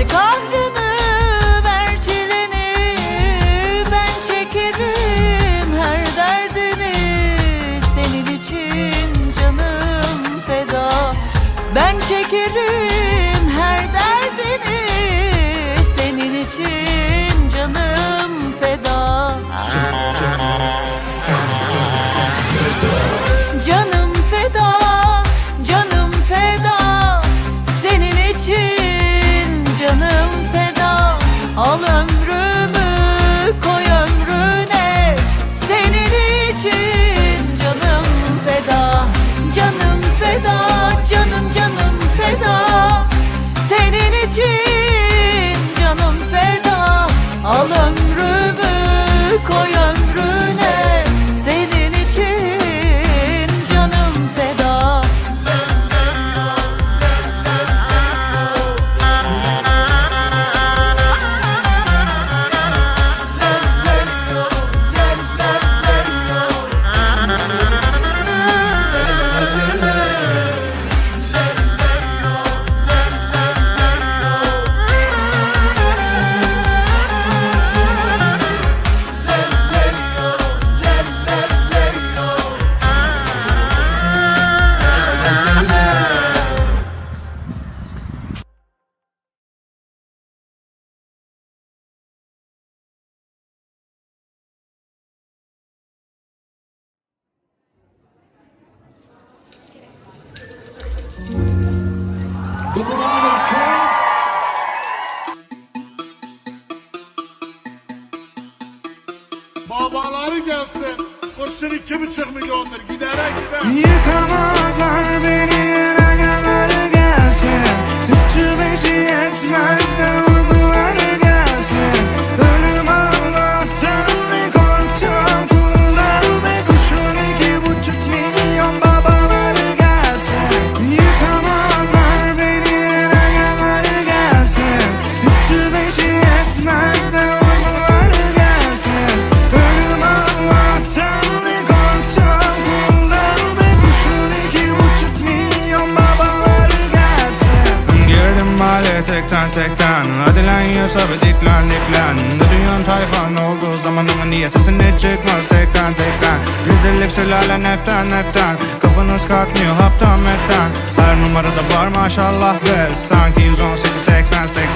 Marco. Babaları gelsin. Kurşun iki buçuk milyondur. Giderek gider. Yıkamam. Sülalen hepten hepten Kafanız kalkmıyor haptan hepten Her numarada var maşallah be. Sanki 118 80 80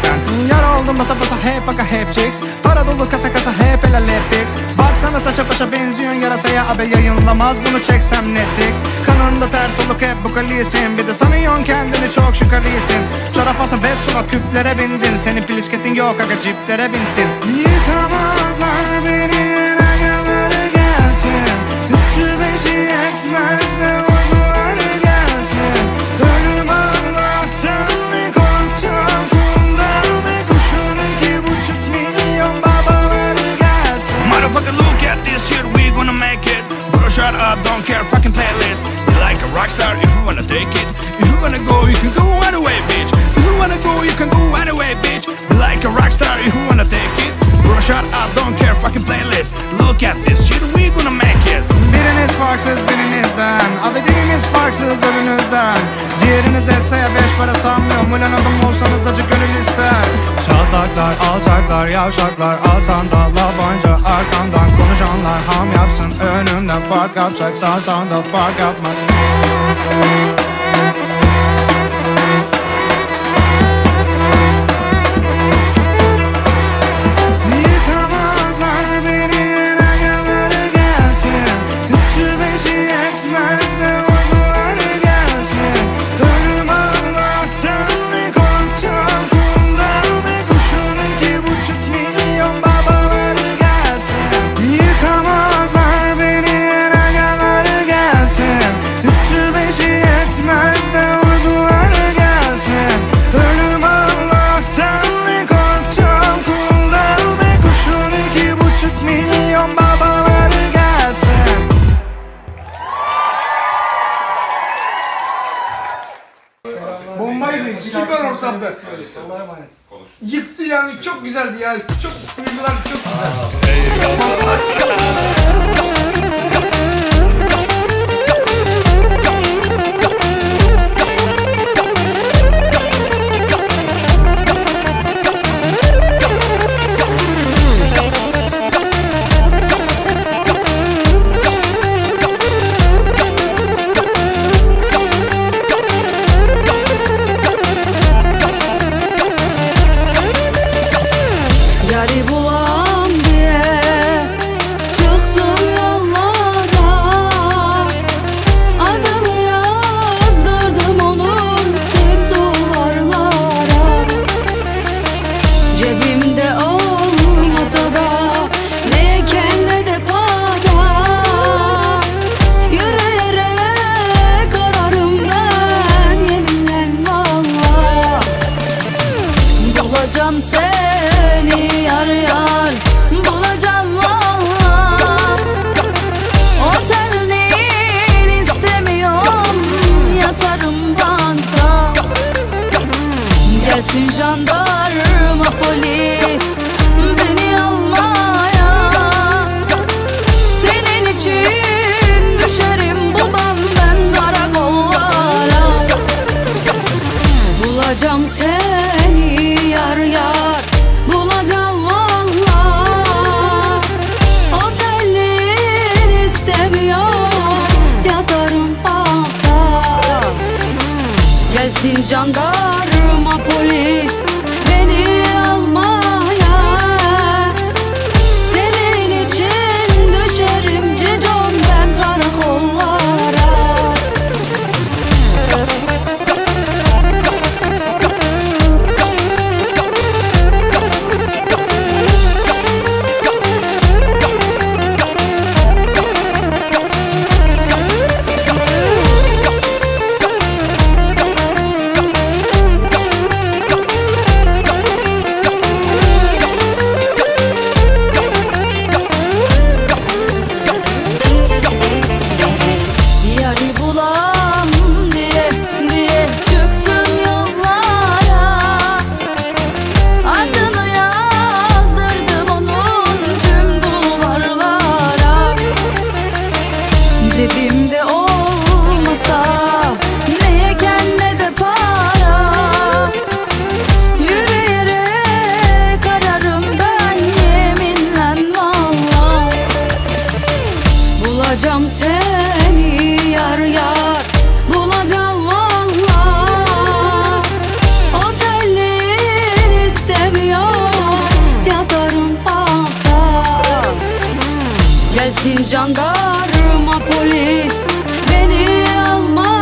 Yara oldum basa basa hep baka hep chicks Para dolu kasa kasa hep el fix. Baksana saça paşa benziyorsun yarasaya Abi yayınlamaz. Bunu çeksem Netflix Kanında ters oluk hep bu kaliyesin Bir de sanıyorsun kendini çok şükürlüyesin Şarafasın ve surat küplere bindin. Senin plisketin yok aga ciplere binsin. Yıkamazlar shut up, don't care, fucking playlist. You like a rock star if you wanna take it. If you wanna go, you can go anyway, bitch. If you wanna go, you can go anyway, bitch. You like a rock star if you wanna take it. Bro, shut up, don't care, fucking playlist. Look at this shit, we gonna make it. Farksız birinizden Abi farksız önünüzden. Ciğeriniz etse beş para sanmıyorum. Ulan adam olsanız acı gönül ister. Çatlaklar, alçaklar, yavşaklar. Alsan da labanca arkandan. Konuşanlar ham yapsın. Önümden Fark yapacak sağsan da fark yapmaz Yıktı yani çok güzeldi ya. Çok duygular çok güzel. Jandarma Gelsin jandarma polis Beni alma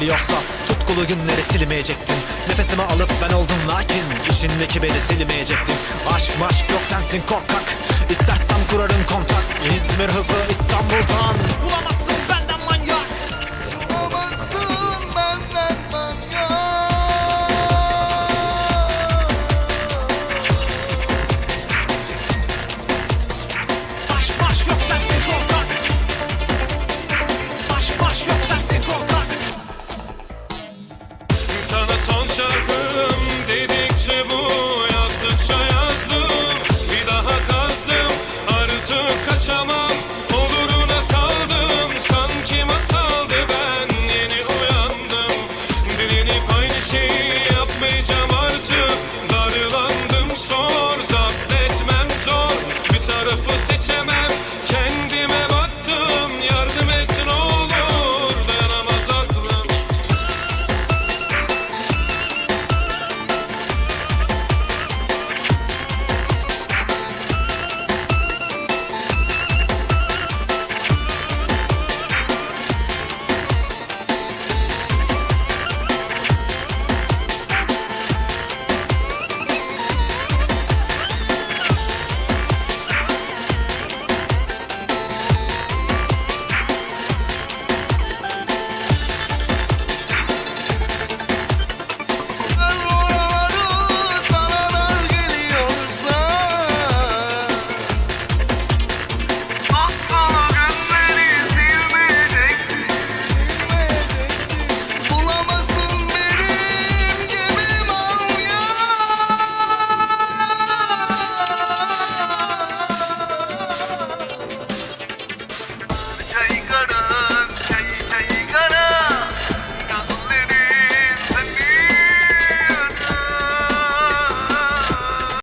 geliyorsa Tutkulu günleri silmeyecektin Nefesimi alıp ben oldum lakin içindeki beni silmeyecektin Aşk maşk yok sensin korkak. İstersem kurarım kontak. İzmir hızlı İstanbul'dan. Bulamazsın.